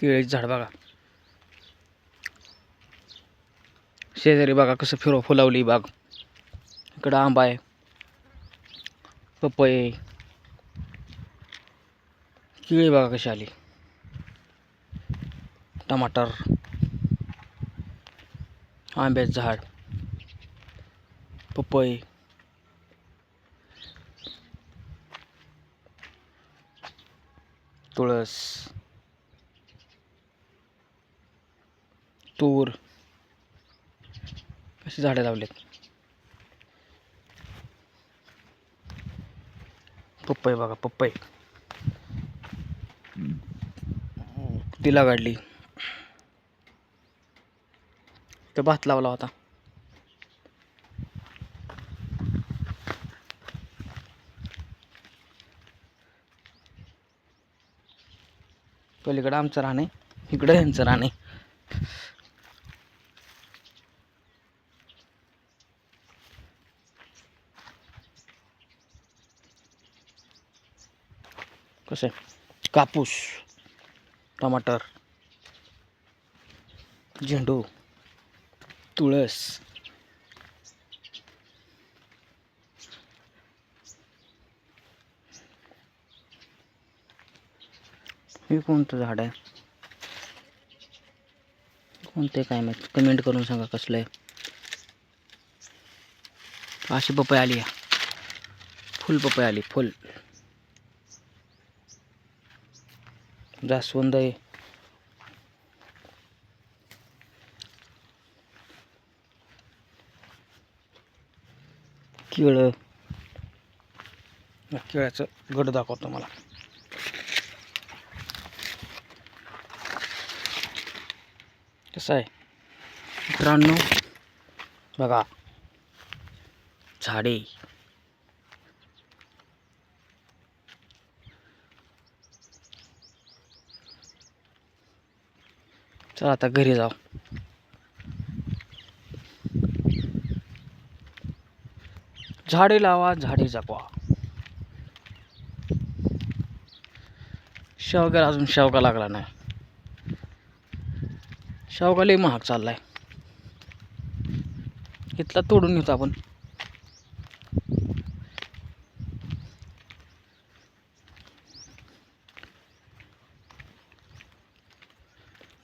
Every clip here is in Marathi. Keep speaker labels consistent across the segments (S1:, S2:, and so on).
S1: केळीचं झाड बघा. शेजारी बघा कसं फिरव फुलावली बाग. इकडं आंबा आहे. पपई केळी बघा कशी आली. टमाटर. आंब्याचं झाड. पपई. तुळस. तूर. अशी झाडं लावलेत? पप्पई बघा पप्पई. तिला काढली. तर भात लावला होता. पलीकडं आमचं राहणे इकडं यांचं राहणे कसं? आहे कापूस टमाटर झेंडू तुळस हे कोणतं झाड आहे? कोणते काय माहिती? कमेंट करून सांगा कसलं आहे. अशी पपई आली आहे. फुल पपई आली फुल. जास्वंद आहे केळं केळ्याचं गड दाखवतो मला कसं आहे? मित्रांनो बघा. झाडे. चला आता घरी जाऊ. झाडे लावा झाडे जगवा. शेवग्याला अजून शेवगा लागला नाही. शेवगा लई महाग चाललाय. इथला तोडून येतो आपण.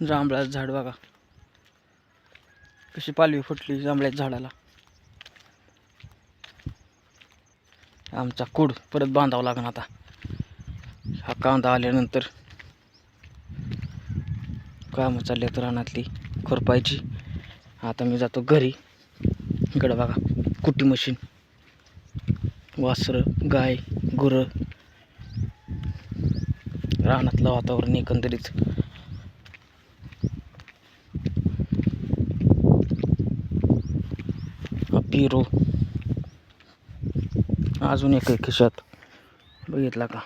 S1: जांभळाचं झाड बघा. कशी पालवी फुटली जांभळ्याच्या झाडाला. आमचा कूड परत बांधावा लागणार आता. हा कांदा आल्यानंतर कामं चालली आहेत रानातली खुरपायची. आता मी जातो घरी. इकडं बघा कुटी मशीन. वासरं गाय गुरं. रानातलं वातावरण एकंदरीत. पिरो अजून एक खिशात. बघितला का?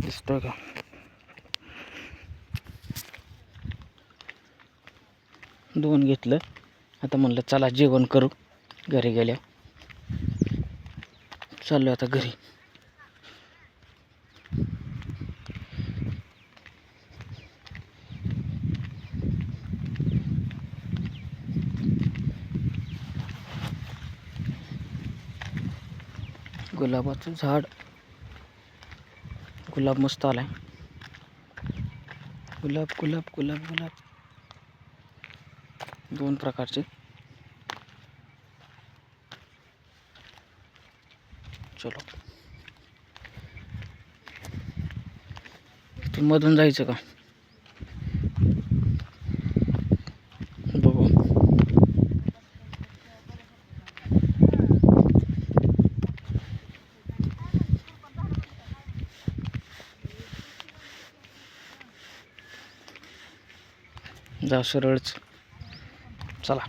S1: दिसतोय का? दोन घेतलं. आता म्हणलं चला जेवण करू. घरी गेल्या. चाललो आता घरी. गुलाबाचं गुलाब मस्त आलाय गुलाब गुलाब गुलाब गुलाब। दोन प्रकारचे। चलो। इथून मधून जायचं का? जा सरळच. चला.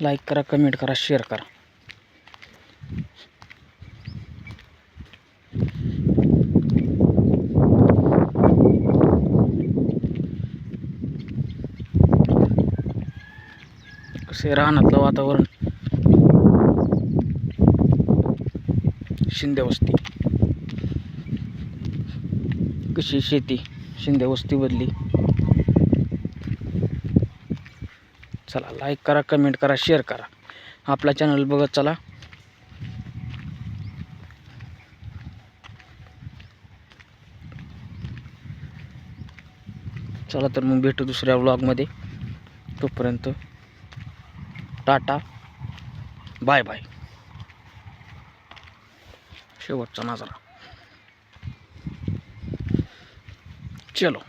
S1: लाईक करा कमेंट करा शेअर करा. कसे राहण्यातलं वातावरण? शिंदे वस्ती. कशी शेती? शिंदे वस्ती बदली. चला लाईक करा कमेंट करा शेअर करा. आपला चॅनल बघत चला. चला तर मग भेटू दुसऱ्या व्लॉगमध्ये तोपर्यंत टाटा. बाय बाय शेवटचा नजारा. चलो.